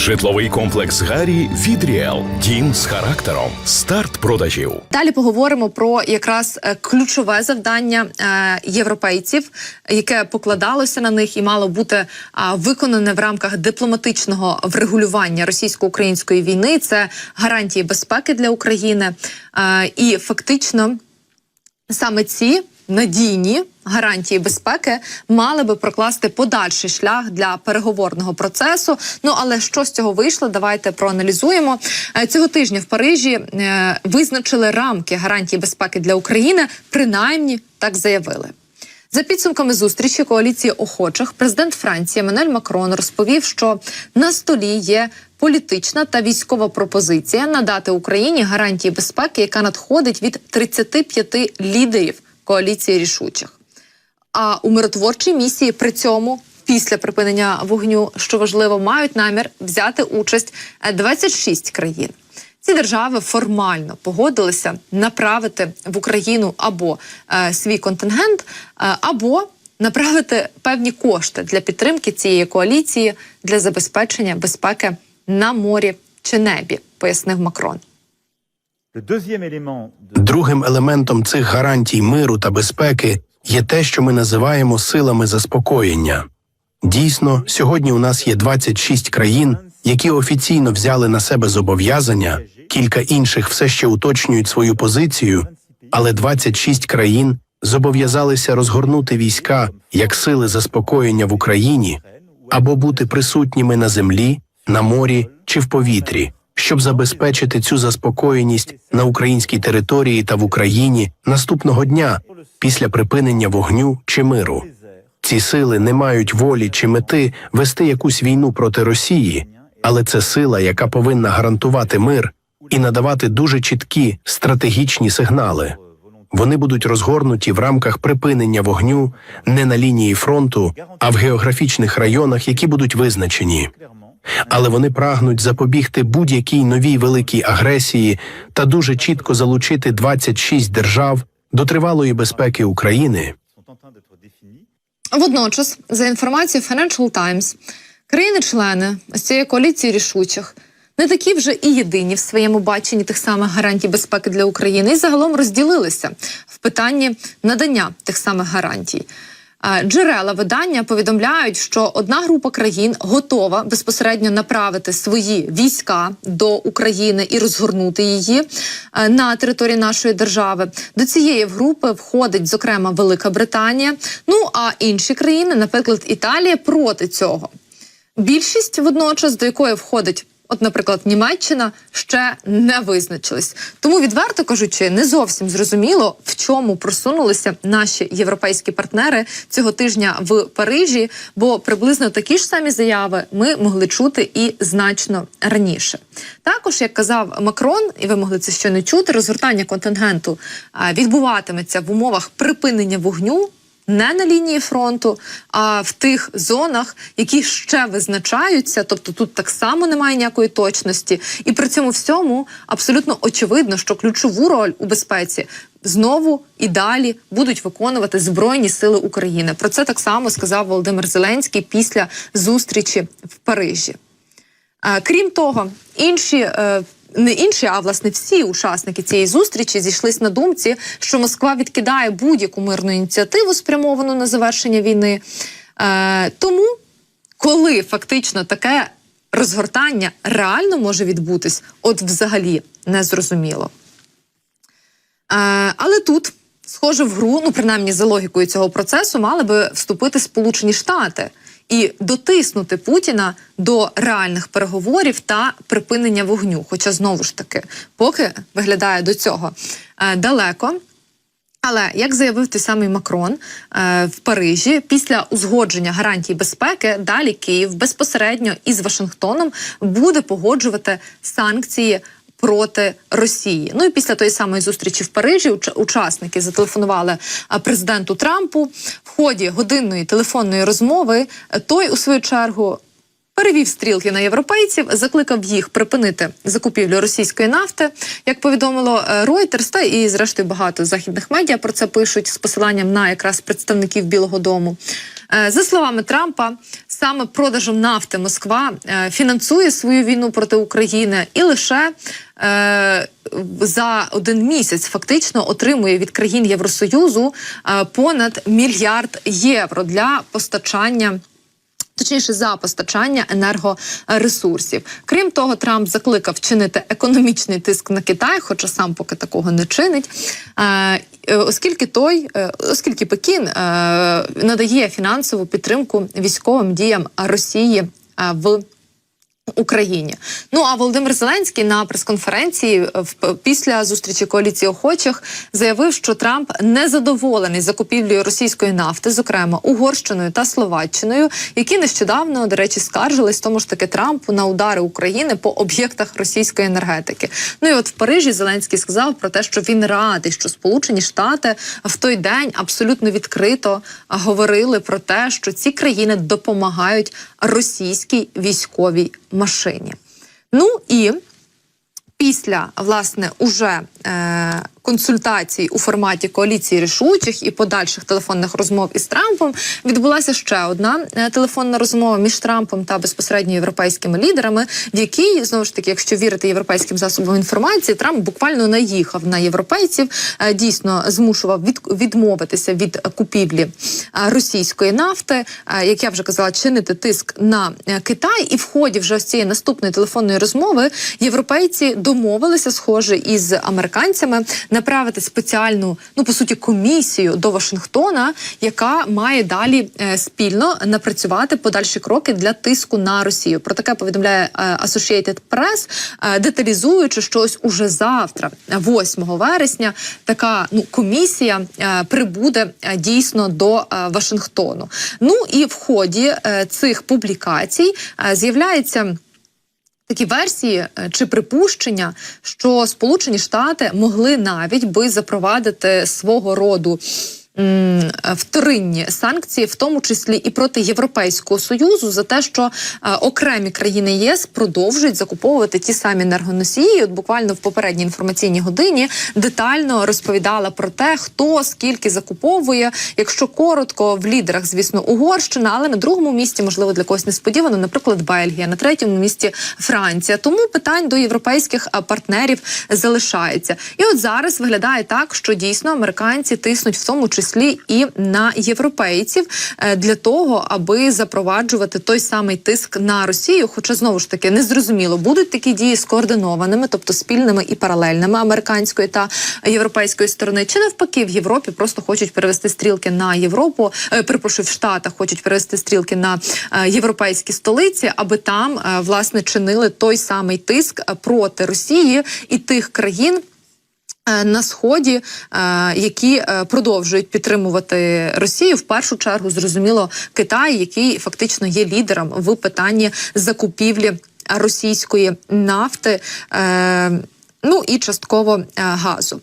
Житловий комплекс Гарі від Ріел. Дім з характером. Старт продажів. Далі поговоримо про якраз е, ключове завдання е, європейців, яке покладалося на них і мало бути виконане в рамках дипломатичного врегулювання російсько-української війни. Це гарантії безпеки для України. Е, І фактично саме ці надійні гарантії безпеки мали би прокласти подальший шлях для переговорного процесу. Ну але що з цього вийшло? Давайте проаналізуємо Е, цього тижня. В Парижі е, визначили рамки гарантій безпеки для України. Принаймні так заявили. За підсумками зустрічі коаліції охочих, президент Франції Еммануель Макрон розповів, що на столі є політична та військова пропозиція надати Україні гарантії безпеки, яка надходить від 35 лідерів коаліції рішучих. А у миротворчій місії при цьому. Після припинення вогню, що важливо, мають намір взяти участь е, 26 країн. Ці держави формально погодилися направити в Україну або е, свій контингент, е, або направити певні кошти для підтримки цієї коаліції для забезпечення безпеки на морі чи небі, пояснив Макрон. Другим елементом цих гарантій миру та безпеки є те, що ми називаємо силами заспокоєння. Дійсно, сьогодні у нас є 26 країн, які офіційно взяли на себе зобов'язання, кілька інших все ще уточнюють свою позицію, але 26 країн зобов'язалися розгорнути війська як сили заспокоєння в Україні або бути присутніми на землі, на морі чи в повітрі, щоб забезпечити цю заспокоєність на українській території та в Україні наступного дня після припинення вогню чи миру. Ці сили не мають волі чи мети вести якусь війну проти Росії, але це сила, яка повинна гарантувати мир і надавати дуже чіткі стратегічні сигнали. Вони будуть розгорнуті в рамках припинення вогню не на лінії фронту, а в географічних районах, які будуть визначені. Але вони прагнуть запобігти будь-якій новій великій агресії та дуже чітко залучити 26 держав до тривалої безпеки України. Водночас, за інформацією Financial Times, країни-члени з цієї коаліції рішучих не такі вже і єдині в своєму баченні тих самих гарантій безпеки для України і загалом розділилися в питанні надання тих самих гарантій. Джерела видання повідомляють, що одна група країн готова безпосередньо направити свої війська до України і розгорнути її е, на території нашої держави. До цієї групи входить зокрема Велика Британія. Ну а інші країни, наприклад, Італія, проти цього. Більшість водночас, до якої входить, от, наприклад, Німеччина, ще не визначились. Тому, відверто кажучи, не зовсім зрозуміло, в чому просунулися наші європейські партнери цього тижня в Парижі, бо приблизно такі ж самі заяви ми могли чути і значно раніше. Також, як казав Макрон, і ви могли це ще не чути, розгортання контингенту відбуватиметься в умовах припинення вогню не на лінії фронту, а в тих зонах, які ще визначаються. Тобто тут так само немає ніякої точності, і при цьому всьому абсолютно очевидно, що ключову роль у безпеці. Знову і далі будуть виконувати збройні сили України. Про це так само сказав Володимир Зеленський після зустрічі в Парижі. Е, Крім того, інші. Не інші, а власне всі учасники цієї зустрічі зійшлись на думці, що Москва відкидає будь-яку мирну ініціативу, спрямовану на завершення війни. Е, тому, коли фактично таке розгортання реально може відбутись, от взагалі не зрозуміло. Е, але тут, схоже, в гру, ну принаймні за логікою цього процесу, мали би вступити Сполучені Штати і дотиснути Путіна до реальних переговорів та припинення вогню. Хоча знову ж таки, поки виглядає до цього е, далеко. Але як заявив той самий Макрон е, в Парижі, після узгодження гарантій безпеки, далі Київ безпосередньо із Вашингтоном буде погоджувати санкції проти Росії. Ну і після тої самої зустрічі в Парижі уч- учасники зателефонували е, президенту Трампу в ході годинної телефонної розмови. е, Той у свою чергу перевів стрілки на європейців, закликав їх припинити закупівлю російської нафти. Як повідомило е, Reuters, та і зрештою багато західних медіа про це пишуть з посиланням на якраз представників Білого Дому. За словами Трампа, саме продажем нафти Москва е, фінансує свою війну проти України і лише е, за один місяць фактично отримує від країн Євросоюзу е, понад мільярд євро для постачання. Точніше, за постачання енергоресурсів. Крім того, Трамп закликав чинити економічний тиск на Китай, хоча сам поки такого не чинить. Е, е, Оскільки той, е, оскільки Пекін надає фінансову підтримку військовим діям Росії в Україні. Ну а Володимир Зеленський на прес-конференції е, після зустрічі коаліції охочих заявив, що Трамп не задоволений закупівлею російської нафти, зокрема Угорщиною та Словаччиною, які нещодавно, до речі, скаржились тому ж таки Трампу на удари України по об'єктах російської енергетики. Ну і от в Парижі Зеленський сказав про те, що він радий, що Сполучені Штати в той день абсолютно відкрито говорили про те, що ці країни допомагають російській військовій машині. Ну і після власне уже е, консультацій у форматі коаліції рішучих і подальших телефонних розмов із Трампом відбулася ще одна е, телефонна розмова між Трампом та безпосередньо європейськими лідерами, в якій знову ж таки, якщо вірити європейським засобам інформації, Трамп буквально наїхав на європейців, е, дійсно змушував від, відмовитися від купівлі е, російської нафти, як я вже казала, чинити тиск на Китай. І в ході вже ось цієї наступної телефонної розмови європейці домовилися, схоже, із американцями направити спеціальну, ну по суті, комісію до Вашингтона, яка має далі е, спільно напрацювати подальші кроки для тиску на Росію. Про таке повідомляє е, Associated Press, е, деталізуючи, що ось уже завтра, 8 вересня, така ну комісія прибуде дійсно до Вашингтону. Ну і в ході цих публікацій з'являється. Такі версії е, чи припущення, що Сполучені Штати могли навіть би запровадити свого роду. Вторинні санкції, в тому числі і проти Європейського союзу, за те, що окремі країни ЄС продовжують закуповувати ті самі енергоносії. От буквально в попередній інформаційній годині детально розповідала про те, хто скільки закуповує. Якщо коротко, в лідерах, звісно, Угорщина, але на другому місці, можливо, для когось несподівано, наприклад, Бельгія, на третьому місці Франція. Тому питань до європейських партнерів залишається. І от зараз виглядає так, що дійсно американці тиснуть в тому числі і на європейців е, для того, аби запроваджувати той самий тиск на Росію. Хоча знову ж таки не зрозуміло, будуть такі дії скоординованими, тобто спільними і паралельними американської та європейської сторони, чи навпаки в Європі просто хочуть перевести стрілки на Європу. Е, перепрошую, в Штатах хочуть перевести стрілки на е, європейські столиці, аби там власне чинили той самий тиск проти Росії і тих країн. Е, На сході, е, які е, продовжують підтримувати Росію, в першу чергу зрозуміло Китай, який фактично є лідером в питанні закупівлі російської нафти, ну і частково газу.